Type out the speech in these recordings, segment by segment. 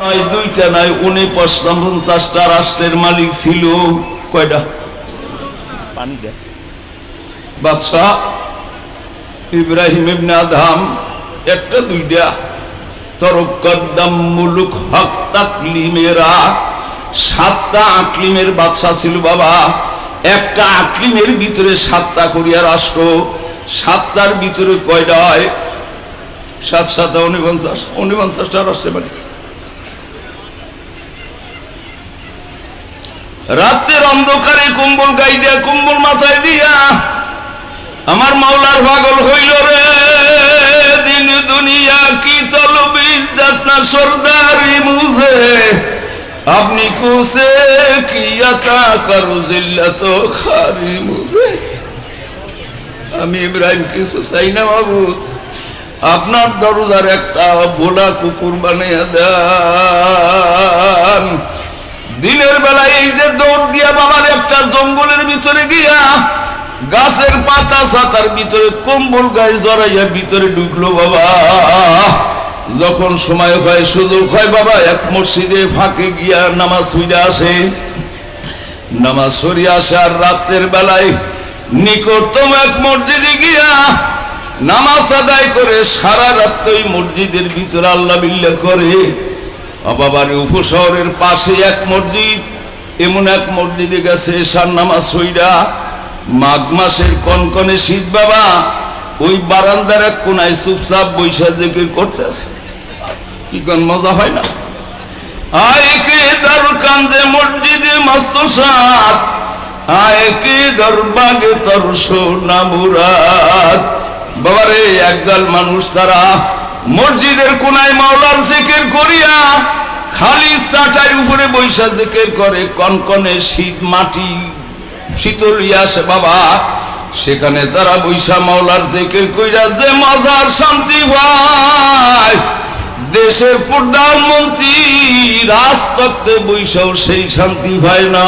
নয় দুইটা নয় উনি পঞ্চাশটা রাষ্ট্রের মালিক ছিল। কয়টা? পানি বাদশাহ ইব্রাহিম ইবনে আদহাম একটা দুইটা। তরকদ্দাম মুলুক হক তাকলিমেরা সাতটা আকলিমের বাদশাহ ছিল বাবা। একটা আকলিমের ভিতরে সাতটা করিয়া রাষ্ট্র সাতটার ভিতরে কয়টা হয়? সাত সাতটা উনপঞ্চাশ উনপঞ্চাশটা রাষ্ট্রের মালিক। রাতের অন্ধকারে কুম্বল গাই দিয়া কুম্বল মাথায় দিয়া আমার মাওলার পাগল হইল রে। দিন দুনিয়া কি ইজ্জত না সর্দারি আপনি কুসে কি করু জিল্লাত খারি মুঝে আমি ইব্রাহিম কিছু চাই না বাবু। আপনার দরজার একটা বোলা কুকুর বানিয়ে দেন। দিনের বেলায় এই দৌড় দিয়া বাবার একটা জঙ্গলের ভিতরে গিয়া গাছের পাতা সাতার ভিতরে কম্বল গায়ে জড়াইয়া ভিতরে ঢুকলো বাবা। যখন সময় হয়, সুযোগ হয় বাবা, এক মসজিদে ফাঁকে গিয়া নামাজ হইয়া আসে। নামাজ সরিয়ে আসে আর রাতের বেলায় নিকটতম এক মসজিদে গিয়া নামাজ আদায় করে সারা রাত ওই মসজিদের ভিতরে আল্লাহ বিল্লা করে। বাবার উপশহরের পাশে এক মসজিদ এমন এক মসজিদে গেছে এসার নামাজ সইরা মাঘ মাসের কনকনে শীত বাবা, ওই বারান্দার এক কোনায় চুপচাপ বৈশা জেকির করতে আছে কি কোন মজা হয় না? আয় কে দর কান্দে মসজিদে মস্ত সাত আয় কে তর সোনা মুরাদ? বাবারে একদল মানুষ তারা মসজিদের কোনায় মাওলার জিকির করিয়া খালি চাটাই উপরে বৈশা জিকির করে, কনকনে শীত মাটি, শীতল আসে বাবা। সেখানে তারা বৈশা মাওলার জিকির কইরা যে মজার শান্তি পায়। দেশের প্রধানমন্ত্রী রাজতত্ত্বে বৈশাও সেই শান্তি হয় না।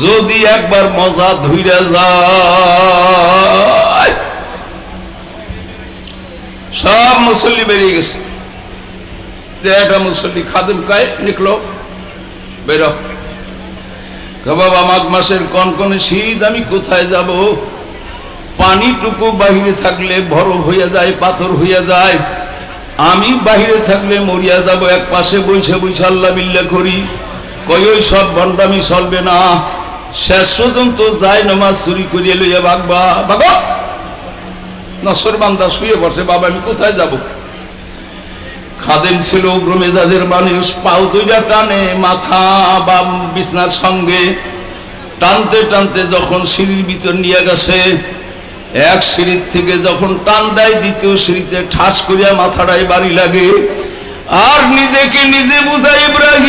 যদি একবার মজা ধুইরা যায়। সব মুসল্লি বেরিয়ে গেছে। একটা মুসল্লি খাদেম কায়, নিকলো। বেরো। বাবা, মাঘ মাসের কনকনে শীত, আমি কোথায় যাব? পানিটুকু বাহিরে থাকলে বরফ হইয়া যায়, পাথর হইয়া যায়। আমি বাহিরে থাকলে মরিয়া যাব, এক পাশে বইসে বইসে আল্লাহ বিল্লা করি। কই ওই সব বন্ডামি চলবে না। শেষ পর্যন্ত যায় নামাজ চুরি করিয়ে লইয়া বাগবা বাবা নসর বান্দা শুয়ে বসে বাবা, আমি কোথায় যাব? খাদেম ছিল উগ্র মেজাজের মানুষ পাও দুইটা টানে, মাথা বা বিছনার সঙ্গে। টানতে টানতে যখন সিঁড়ির ভিতর নিয়ে গেছে, এক সিঁড়ির থেকে যখন টান দেয়, দ্বিতীয় সিঁড়িতে ঠাস করিয়া মাথাটাই বাড়ি লাগে। আর নিজেকে নিজে বুঝাই ইব্রাহিম,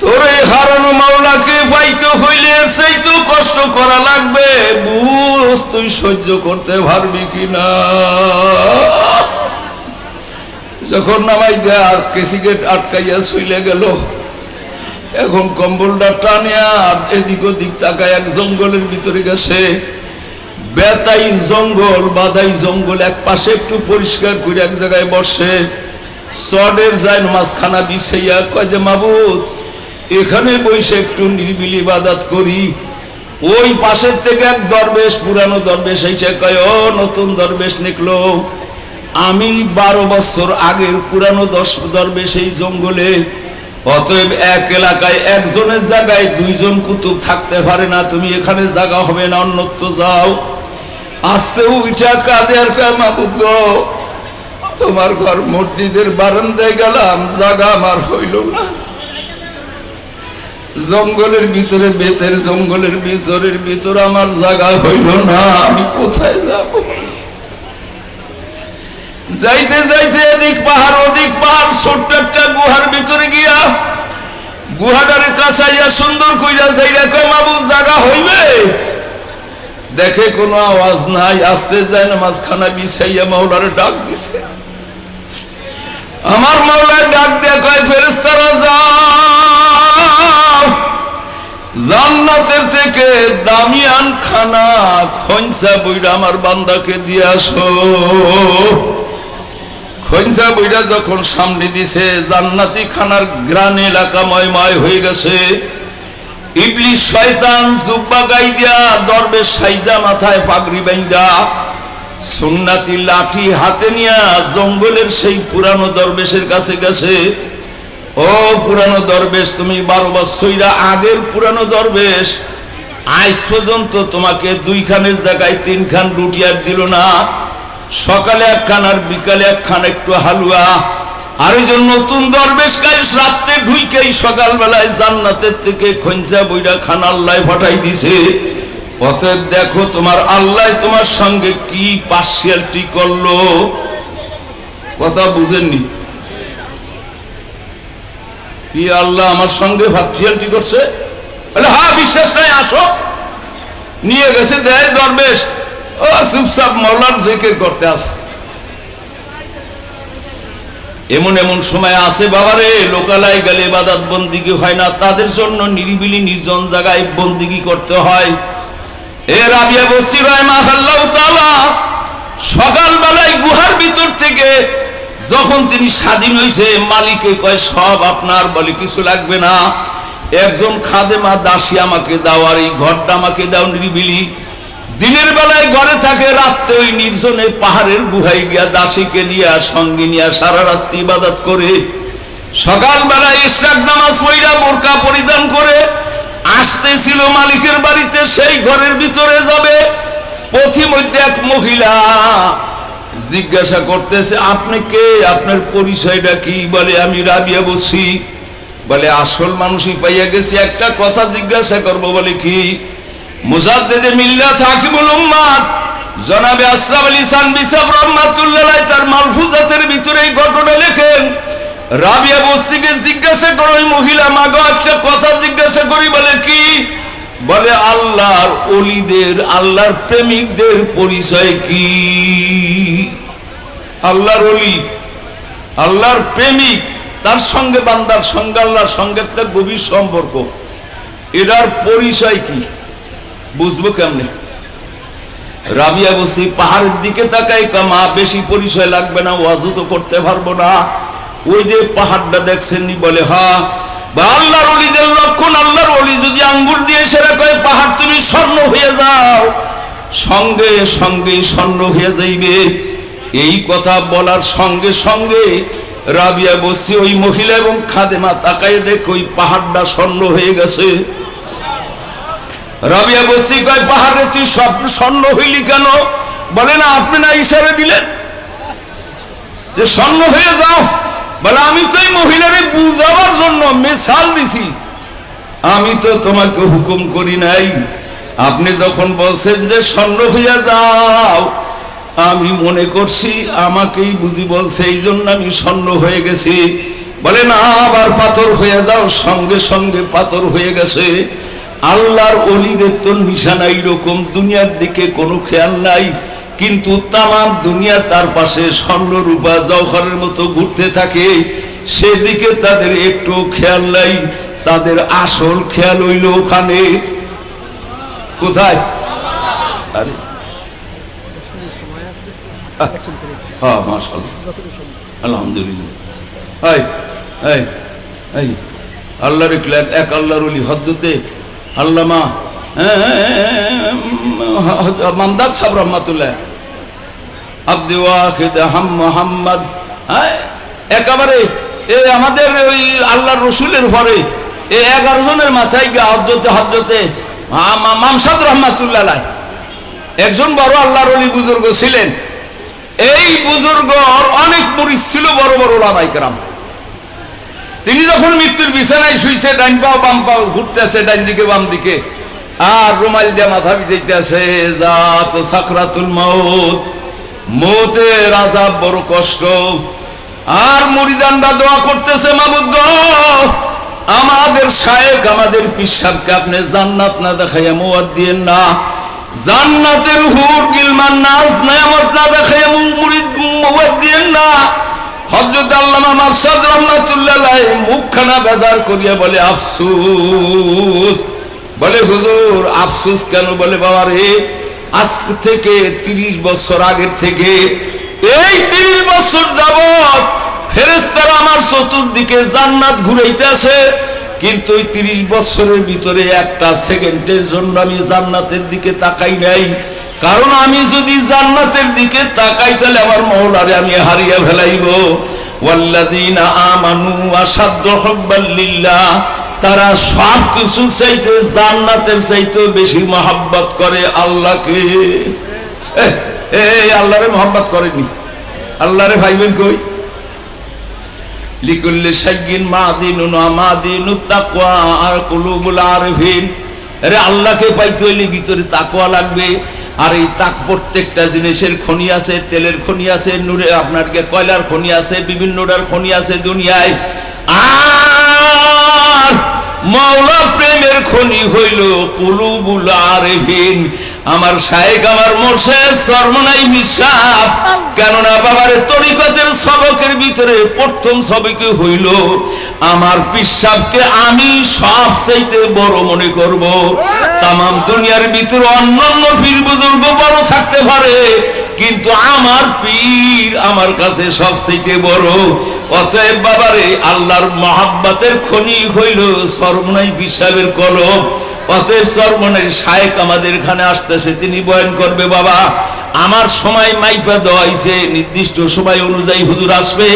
তোরে হারানো মাওলাকে পাইতে হইলে সেই তো কষ্ট করা লাগবে। তুই সহ্য করতে পারবি কিনা? যখন নামাই দেয়া কেসিগেট আটকাইয়া শুইলে গেল, এখন কম্বলটা টানে আর এদিক ওদিক তাকায় এক জঙ্গলের ভিতরে গেছে। বেতাই জঙ্গল, বাদাই জঙ্গল, এক পাশে একটু পরিষ্কার করে এক জায়গায় বসে। চডের যায় মাঝখানা বিছাইয়া কয় যে, মাবুদ, এখানে বসে একটু নিরিবিলি বাদাত করি। ওই পাশের থেকে এক দরবেশ, পুরানো দরবেশ এসে কয়, ও নতুন দরবেশ নিকলো, আমি বারো বছর আগের পুরানো দশ, দরবেশ এই জঙ্গলে। অতএব এক এলাকায়, একজনের জায়গায় দুইজন কুতুব থাকতে পারে না, তুমি এখানে জায়গা হবে না, অন্যত্র যাও। আসছে উইটা কাঁদে আর গো, তোমার ঘর মসজিদের বারান্দায় গেলাম জায়গা আমার হইল না। জঙ্গলের ভিতরে বেতের জঙ্গলের ভিতরের ভিতর আমার জায়গা হইল না, আমি কোথায় যাব? যাইতে যাইতে এদিক পাহাড়, ওদিক পাহাড়, ছোট্ট একটা গুহার ভিতরে গিয়া গুহাটারে কাছাইয়া সুন্দর কইরা যাইরা কমাবু জায়গা হইবে? দেখে কোনো আওয়াজ নাই, আসতে যায় না, মাঝখানা বিছাইয়া মাওলারে ডাক দিছে। আমার মাওলার ডাক দেয়া কয় ফেরেস্তারা যাও। জান্নাতের থেকে দামিয়ান খানা খঞ্চা বইরা আমার বান্দাকে দিয়ে আসো। খঞ্জা বইটা যখন সামনে দিছে, জান্নাতি খানার গ্রান এলাকাময় ময় হয়ে গেছে। লাঠি হাতে নিয়া জঙ্গলের সেই পুরানো দরবেশের কাছে গেছে। ও পুরানো দরবেশ, তুমি বারো বছরা আগের পুরানো দরবেশ। আজ পর্যন্ত তোমাকে দুইখানের জায়গায় তিনখান রুটি আর দিল না। সকালে একখান আর বিকালে একখান একটু হালুয়া। আর ওই যে নতুন দরবেশ গাইস, রাত্রে ঢুইকেই সকালবেলায় জান্নাতের থেকে খঞ্চা বইটা খান আল্লাহ ফাটাই দিছে। অতএব দেখো তোমার আল্লাহ তোমার সঙ্গে কি পার্সিয়ালটি করল। কথা বুঝেননি? কি আল্লাহ আমার সঙ্গে ভার্চুয়ালটি করছে? বলে হ্যাঁ বিশ্বাস নাই, আসো। নিয়ে গেছে, দেয় দরবেশ। ও, চুপচাপ মৌলার জিকির করতে আসে। এমন এমন সময় আছে বাবারে, লোকালয় গেলে বাদাত বন্দিগি হয় না, তাদের জন্য নিরিবিলি, নির্জন জায়গায় বন্দিগি করতে হয়। এ রাবিয়া বসি রয় মাহাল্লাহ তালা সকালবেলায় গুহার ভিতর থেকে যখন তিনি স্বাধীন হয়েছে মালিকে কয়, সব আপনার বলে কিছু লাগবে না। একজন খাদেমা দাসী আমাকে দাও, আর এই ঘরটা আমাকে দাও নিরিবিলি। দিনের বেলায় ঘরে থাকে, রাত্রে ওই নির্জনে পাহাড়ের গুহায় গিয়া দাসীকে নিয়ে, সঙ্গে নিয়ে সারা রাত্রি ইবাদত করে। সকালবেলায় ইশরাক নামাজ পইরা বোরকা পরিধান করে, আসতেছিল মালিকের বাড়িতে, সেই ঘরের ভিতরে যাবে। পথিমধ্যে এক মহিলা জিজ্ঞাসা করতেছে, আপনি কে? আপনার পরিচয়টা কি? বলে, আমি রাবিয়া বসি। বলে, আসল মানুষই পাইয়া গেছি, একটা কথা জিজ্ঞাসা করব। বলে, কি? মুজাদ্দেদে মিল্লা থাকিবুল উম্মাদ, জনাবে আশরাফ আলী সানবি সাহেব রহমাতুল্লাহ তার মালফুজাতের ভিতরে এই ঘটনা লেখেন। রাবিয়া বস্তিকে জিজ্ঞাসা করো, ওই মহিলা, মাগো, একটা কথা জিজ্ঞাসা করি। বলে, কি? বলে, আল্লাহর অলিদের, আল্লাহর প্রেমিকদের পরিচয় কি? আল্লাহর অলি, আল্লাহর প্রেমিক, তার সঙ্গে বান্দার সঙ্গে, আল্লাহর সঙ্গে একটা গভীর সম্পর্ক। এটার পরিচয় কি? বুঝব কেমনে? রাবিয়া বসি পাহাড়ের দিকে তাকাই মা, বেশি পরিচয় লাগবে না, ওয়াজু তো করতে পারব না। ওই যে পাহাড়টা দেখছেন বলে হ্যাঁ বা আল্লাহর অলিদের লক্ষণ, আল্লাহর অলি যদি আঙ্গুল দিয়ে সেরা কয় পাহাড় তুমি স্বর্ণ হয়ে যাও। সঙ্গে সঙ্গে স্বর্ণ হয়ে যাইবে। এই কথা বলার সঙ্গে সঙ্গে রাবিয়া বসি ওই মহিলা এবং খাদেমা তাকায় দেখ, ওই পাহাড়টা স্বর্ণ হয়ে গেছে। রাবিয়া বসি কয়, পাহাড়ে তুই সব স্বর্ণ হইলি কেন? বলে, না, আপনি না ইশারে দিলেন যে স্বর্ণ হয়ে যাও বলে, আমি তো এই মহিলারে বুঝাবার জন্য মেশাল দিছি। আমি তো তোমাকে হুকুম করি নাই। আপনি যখন বলছেন যে স্বর্ণ হইয়া যাও, আমি মনে করছি আমাকেই বুঝি বলছে, এই জন্য আমি স্বর্ণ হয়ে গেছি। বলে, না, আবার পাথর হয়ে যাও, সঙ্গে সঙ্গে পাথর হয়ে গেছে। আল্লাহর অলিদের তো নিশানা এইরকম, দুনিয়ার দিকে কোনো খেয়াল নাই। কিন্তু তামাম দুনিয়া তার পাশে স্বর্ণ রূপা জওহরের মতো ঘুরতে থাকে সেদিকে তাদের একটু খেয়াল নাই তাদের আসল খেয়াল হইল ওখানে কোথায় আরে হ্যাঁ আল্লাহর এক আল্লাহর অলি হদ্দতে আল্লামা মামদাদ সাহেব রহমাতুল্লাহ। আব্দি ওয়াহিদ হাম মোহাম্মদ হ্যাঁ? একেবারে এ আমাদের ওই আল্লাহর রসুলের পরে এই এগারো জনের মাথায় গিয়ে হজরতে হজরতে মামসাদ রহমাতুল্লাহ একজন বড় আল্লাহর অলি বুজুর্গ ছিলেন। এই বুজুর্গ অনেক মরিচ ছিল বড় বড় ওলামাইকরাম তিনি যখন মৃত্যুর বিছানায় শুইছে ডাইন পাও বাম পাও ঘুরতেছে ডাইন দিকে বাম দিকে আর রুমাল দিয়ে মাথা ভিজাইতেছে জাত সাকরাতুল মৌত মৌতের আজাব বড় কষ্ট। আর মুরিদানরা দোয়া করতেছে, মাবুদ গো, আমাদের শায়েক আমাদের পিসাবকে আপনি জান্নাত না দেখাইয়া মুয়াদ দিয়েন না। জান্নাতের হুর গিলমান নাজ নেয়ামত না দেখাইয়া মুরিদ মুয়াদ দিয়েন না। হজরত আল্লামা মারসাদ রহমাতুল্লাহ মুখখানা বেজার করিয়া বলে, আফসুস বলে, হুজুর, আফসুস কেন? বলে, বাবা রে আজ থেকে তিরিশ বছর আগের থেকে এই তিরিশ বছর আমার চতুর্দিকে জান্নাত ঘুরাইতে আসে। কিন্তু ওই তিরিশ বছরের ভিতরে একটা সেকেন্ডের জন্য আমি জান্নাতের দিকে তাকাই নাই। কারণ আমি যদি জান্নাতের দিকে তাকাই, তাহলে আমার মহলারে আমি হারিয়ে ফেলাইব। ওয়াল্লাযীনা আমানু লিল্লাহ তারা সব কিছু চাইতে জান্নাতের চাইতে বেশি মহাব্বত করে আল্লাহকে। এ, এ আল্লাহরে মহাব্বত করেনি আল্লাহরে ভাইবেন কই? ভিতরে লাগবে। আর এই তাক প্রত্যেকটা জিনিসের খনি আছে তেলের খনি আছে নুরে আপনার কয়লার খনি আছে বিভিন্নটার খনি আছে দুনিয়ায়। আর মাওলা প্রেমের খনি হইল কুলুবুল আরফিন। আমার শায়েক আমার মোর্শেদ সর্বনাই হিসাব কেননা বাবার তরিকতের সবকের ভিতরে প্রথম সবকে হইল, আমার পিসাবকে আমি সব চাইতে বড় মনে করব। তামাম দুনিয়ার ভিতরে অন্যান্য পীর বুজুর্গ বড় থাকতে পারে, কিন্তু আমার পীর আমার কাছে সব চাইতে বড়। অতএব বাবারে আল্লাহর মহাব্বাতের খনি হইল সর্বনাই পিসাবের কলম অতএব সর্বনের শায়েক আমাদের এখানে আসতেছে, তিনি বয়ান করবে, বাবা, আমার সময় মাইপা দেওয়া হয়েছে নির্দিষ্ট সময় অনুযায়ী হুজুর আসবে,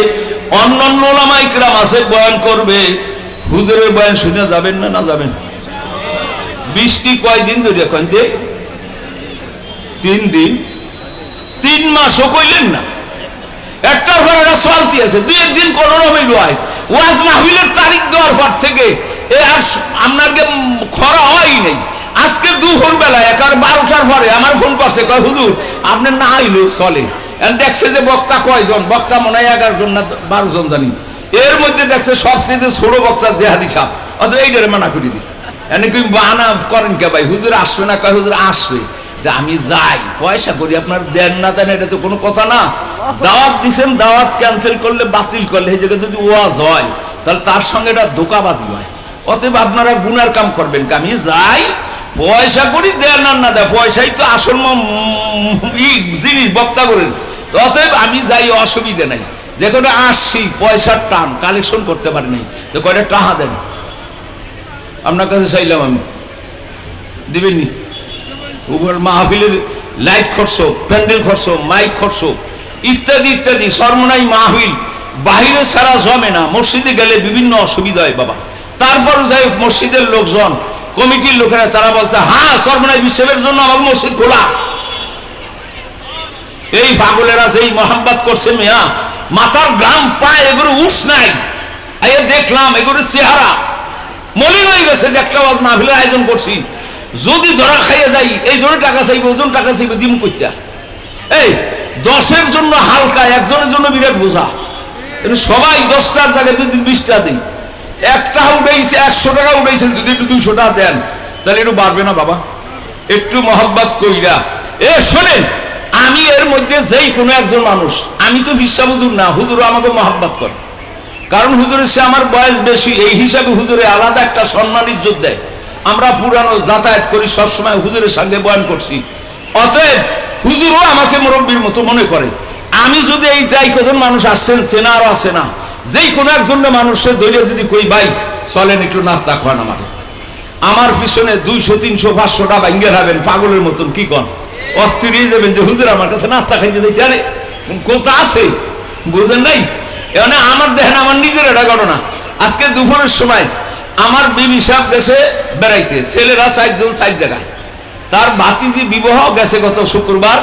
অন্যান্য ওলামাইকরাম আছে, বয়ান করবে। হুজুরের বয়ান শুনে যাবেন না না যাবেন? বৃষ্টি কয়দিন ধরে এখন দে? তিন দিন। তিন মাসও কইলেন না। একটা ঘরে চলতি আছে, দুই একদিন কোনো রকমের রয় ওয়াজ মাহবিলের তারিখ দেওয়ার পর থেকে এ আপনাকে খরা হয়ই নেই। আজকে দুপুর বেলা একার বারোটার পরে আমার ফোন করছে, কয়, হুজুর, আপনার না আইলো চলে। দেখছে যে বক্তা কয়জন? বক্তা মনে হয় এগারো জন না বারো জন জানি। এর মধ্যে দেখছে সবচেয়ে যে ছোট বক্তা জেহাদি সাপ। অত এইটারে মানা করে দিই এনে কি বানা করেন কে ভাই? হুজুর আসবে না? কয়, হুজুর আসবে। যে আমি যাই, পয়সা করি, আপনার দেন না দেন, এটা তো কোনো কথা না। দাওয়াত দিছেন, দাওয়াত ক্যান্সেল করলে বাতিল করলে এই জায়গায় যদি ওয়াজ হয়, তাহলে তার সঙ্গে এটা ধোকাবাজি হয়। অতএব আপনারা গুনার কাম করবেন আমি যাই, পয়সা করি, দেন না দেয় পয়সাই তো আসল জিনিস, বক্তা করেন অতএব আমি যাই, অসুবিধা নাই। যে কোনো আসছি, পয়সার টান, কালেকশন করতে পারি নাই। তো কয়টা টাহা দেন? আপনার কাছে চাইলাম আমি। দিবেননি উভয় মাহফিলের লাইট খরচ, প্যান্ডেল খরচ, মাইক খরচ, ইত্যাদি ইত্যাদি, সর্বনাই মাহফিল। বাহিরে সারা জমে না। মসজিদে গেলে বিভিন্ন অসুবিধা হয়, বাবা। তারপর যাই মসজিদের লোকজন, কমিটির লোকেরা, তারা বলছে হ্যাঁ সর্বনাই বিশ্বের জন্য আমার মসজিদ খোলা। এই পাগলেরা সেই মোহাম্মত করছে মেয়া, মাথার গ্রাম পায় এগুলো উস নাই। আইয়ে দেখলাম এগুলো চেহারা। মলিন হয়ে গেছে যে একটা ওয়াজ মাহফিলের আয়োজন করছি। যদি ধরা খাইয়ে যাই, এই জন্য টাকা চাইবে, ওজন টাকা চাইবে, দিম কইতা এই, দশের জন্য হালকা, একজনের জন্য বিরাট বোঝা। সবাই দশটার জায়গায় যদি বিশটা দিই একটা উঠেছে একশো টাকা উঠেছে যদি একটু দুইশো টাকা দেন, তাহলে একটু বাড়বে না বাবা? একটু মহব্বত কইরা। এ, শোনেন, আমি এর মধ্যে যেই কোনো একজন মানুষ, আমি তো হুজুর না হুজুর আমাকে মহাব্বত করে। কারণ হুজুরের সে আমার বয়স বেশি, এই হিসাবে হুজুরে আলাদা একটা সম্মান, ইজ্জত দেয়। আমরা পুরানো যাতায়াত করি, সবসময় হুজুরের সঙ্গে বয়ান করছি। অতএব, হুজুরও আমাকে মুরব্বীর মতো মনে করে। আমি যদি এই যাই কজন মানুষ আসছেন, চেনা আরও আসে না যেই কোনো একজন মানুষের ধৈর্য যদি কই, ভাই, চলেন একটু নাস্তা খাওয়ান আমাকে। আমার পিছনে দুইশো, তিনশো, পাঁচশো টাকা ইঙ্গে হবেন, পাগলের মতন, কি কন? অস্থির হয়ে যাবেন যে, হুজুর, আমার কাছে নাস্তা খাইতে চাইছে আরে, কোথা আছে? বুঝেন নাই? এখানে আমার দেখেন আমার নিজের এটা ঘটনা। আজকে দুপুরের সময় আমার বিবি সাহেব গেছে বেড়াইতে, ছেলেরা ষাটজন ষাট জায়গায়। তার ভাতিজি বিবাহ গেছে গত শুক্রবার।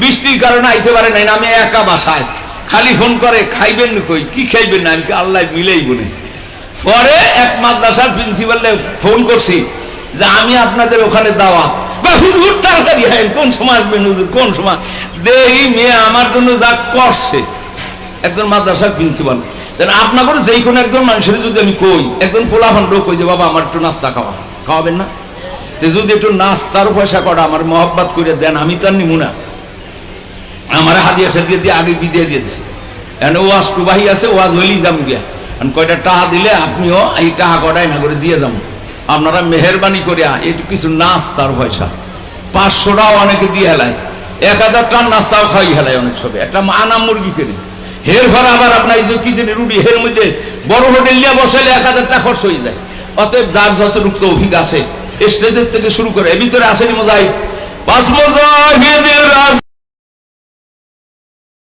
বৃষ্টির কারণে আইতে পারে নাই, আমি একা বাসায়। খালি ফোন করে খাইবেন কই? কি খাইবেন না? আমি আল্লাহ মিলেই বলি পরে এক মাদ্রাসার প্রিন্সিপালে ফোন করছি যে আমি আপনাদের ওখানে দাওয়াত। কয়, হুজুর তাড়াতাড়ি আইন কোন সময় আসবেন হুজুর কোন সময়? দেই মেয়ে আমার জন্য যা করছে। একজন মাদ্রাসার প্রিন্সিপাল দেন যেই কোনো একজন মানুষের যদি আমি কই একজন ফোলাফান লোক কই যে বাবা আমার একটু নাস্তা খাওয়া। খাওয়াবেন না? যদি একটু নাস্তার পয়সা করা আমার মহব্বত করে দেন আমি তার নিমু না। আমার হাদিয়া সাদিয়া দিয়ে আগে বিদিয়ে দিয়েছি এখানে ওয়াজ টুবাহি আছে, ওয়াজ হইলেই যাম গিয়া। আর কয়টা টাকা দিলে আপনিও এই টাকা কটাই না করে দিয়ে যাব আপনারা মেহরবানি করিয়া একটু কিছু নাস্তার পয়সা। পাঁচশোটাও অনেকে দিয়ে হেলায়। এক হাজার টান নাস্তাও খাই হেলায় অনেক সবে। একটা আনা মুরগি কিনে। হের ঘর আবার আপনার এই যে কি জানি রুটি, হের মধ্যে বড় হোটেল নিয়ে বসাইলে এক হাজার টাকা খরচ হয়ে যায়। অতএব যার যতটুকু তৌফিক আছে, স্টেজের থেকে শুরু করে ভিতরে আসেনি মোজাহিদ। পাঁচ মোজাহিদ